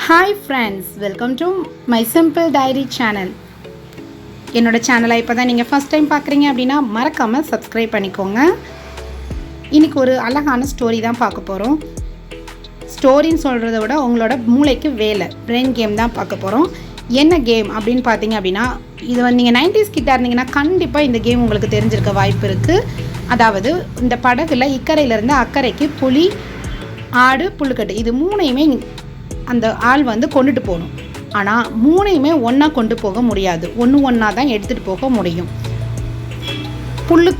Hi friends welcome to my simple diary channel என்னோடய சேனலை இப்போ தான் நீங்கள் ஃபஸ்ட் டைம் பார்க்குறீங்க அப்படின்னா மறக்காமல் சப்ஸ்கிரைப் பண்ணிக்கோங்க. இன்றைக்கி ஒரு அழகான ஸ்டோரி தான் பார்க்க போகிறோம் ஸ்டோரின்னு சொல்கிறத விட உங்களோட மூளைக்கு வேலை பிரெயின் கேம் தான் பார்க்க போகிறோம் என்ன கேம் அப்படின்னு பார்த்தீங்க அப்படின்னா இது வந்து நீங்கள் நைன்டிஸ் கிட்ட இருந்தீங்கன்னா கண்டிப்பாக இந்த கேம் உங்களுக்கு தெரிஞ்சிருக்க வாய்ப்பு இருக்குது அதாவது இந்த படகுல இக்கரையிலேருந்து அக்கறைக்கு புலி ஆடு புழுக்கட்டு இது மூணையுமே அந்த ஆள் வந்து கொண்டுட்டு போகணும். ஆனால் மூணையுமே ஒன்றா கொண்டு போக முடியாது. ஒன்று ஒன்றா தான் எடுத்துகிட்டு போக முடியும். புல்லு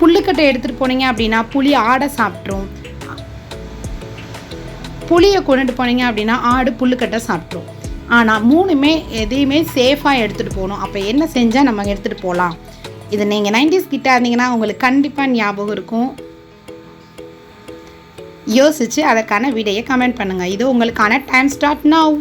புல்லுக்கட்டை எடுத்துகிட்டு போனீங்க அப்படின்னா புளி ஆடை சாப்பிட்ரும் புளியை கொண்டுட்டு போனீங்க அப்படின்னா ஆடு புல்லுக்கட்டை சாப்பிட்ரும் ஆனால் மூணுமே எதையுமே சேஃபாக எடுத்துகிட்டு போகணும். அப்போ என்ன செஞ்சால் நம்ம எடுத்துகிட்டு போகலாம்? இது நீங்கள் நைன்டிஸ் கிட்ட இருந்தீங்கன்னா உங்களுக்கு கண்டிப்பாக ஞாபகம் இருக்கும். யோசித்து அதற்கான விடையை கமெண்ட் பண்ணுங்கள் இது உங்களுக்கான டைம் ஸ்டார்ட் நவ்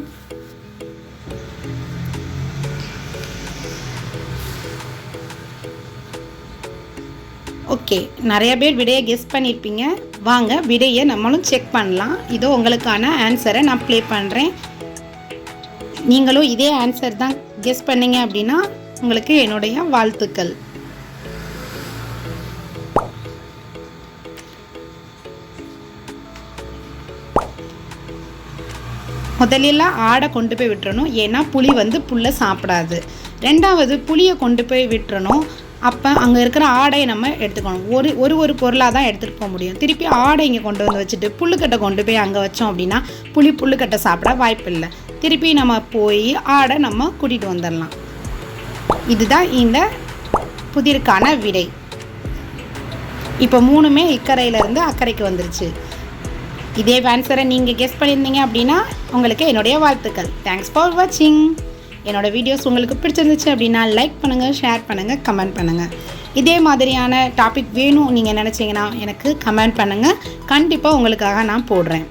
ஓகே நிறைய பேர் விடையை கெஸ் பண்ணியிருப்பீங்க வாங்க விடையை நம்மளும் செக் பண்ணலாம். இதோ உங்களுக்கான ஆன்சரை நான் ப்ளே பண்ணுறேன் நீங்களும் இதே ஆன்சர் தான் கெஸ் பண்ணீங்க அப்படின்னா உங்களுக்கு என்னுடைய வாழ்த்துக்கள். முதலில் ஆடை கொண்டு போய் விட்டுறணும். ஏன்னா புளி வந்து புல்லை சாப்பிடாது. ரெண்டாவது புளியை கொண்டு போய் விட்டுறணும். அப்போ அங்கே இருக்கிற ஆடையை நம்ம எடுத்துக்கணும். ஒரு ஒரு ஒரு பொருளாக தான் எடுத்துகிட்டு போக முடியும். திருப்பி ஆடை இங்கே கொண்டு வந்து வச்சுட்டு புல்லுக்கட்டை கொண்டு போய் அங்கே வச்சோம் அப்படின்னா புளி புல்லுக்கட்டை சாப்பிட வாய்ப்பு இல்லை. திருப்பி நம்ம போய் ஆடை நம்ம கூட்டிகிட்டு வந்துடலாம். இதுதான் இந்த புதிருக்கான விடை. இப்போ மூணுமே இக்கரையிலேருந்து அக்கறைக்கு வந்துருச்சு. இதே ஆன்சரை நீங்கள் கெஸ் பண்ணியிருந்தீங்க அப்படின்னா உங்களுக்கு என்னுடைய வாழ்த்துக்கள். தேங்க்ஸ் ஃபார் வாட்சிங் என்னோடய வீடியோஸ் உங்களுக்கு பிடிச்சிருந்துச்சு அப்படின்னா லைக் பண்ணுங்கள் ஷேர் பண்ணுங்கள் கமெண்ட் பண்ணுங்கள் இதே மாதிரியான டாபிக் வேணும் நீங்கள் நினச்சிங்கன்னா எனக்கு கமெண்ட் பண்ணுங்கள் கண்டிப்பாக உங்களுக்காக நான் போடுறேன்.